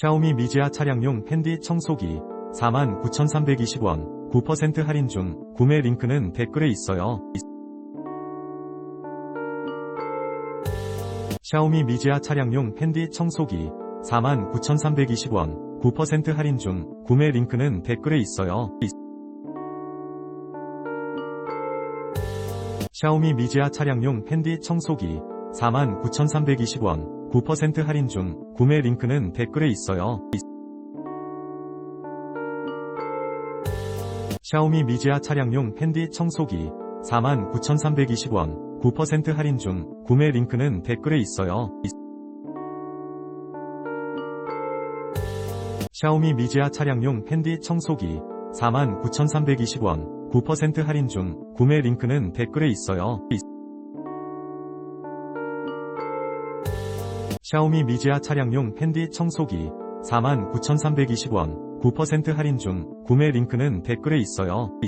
샤오미 미지아 차량용 캔디 청소기 49,320원 9% 할인 중 구매 링크는 댓글에 있어요. 샤오미 미지아 차량용 캔디 청소기 49,320원 9% 할인 중 구매 링크는 댓글에 있어요. 샤오미 미지아 차량용 캔디 청소기 49,320원 9% 할인 중 구매 링크는 댓글에 있어요. 샤오미 미지아 차량용 캔디 청소기 49,320원 9% 할인 중 구매 링크는 댓글에 있어요. 샤오미 미지아 차량용 캔디 청소기 49,320원 9% 할인 중 구매 링크는 댓글에 있어요. 샤오미 미지아 차량용 캔디 청소기 49,320원 9% 할인 중 구매 링크는 댓글에 있어요.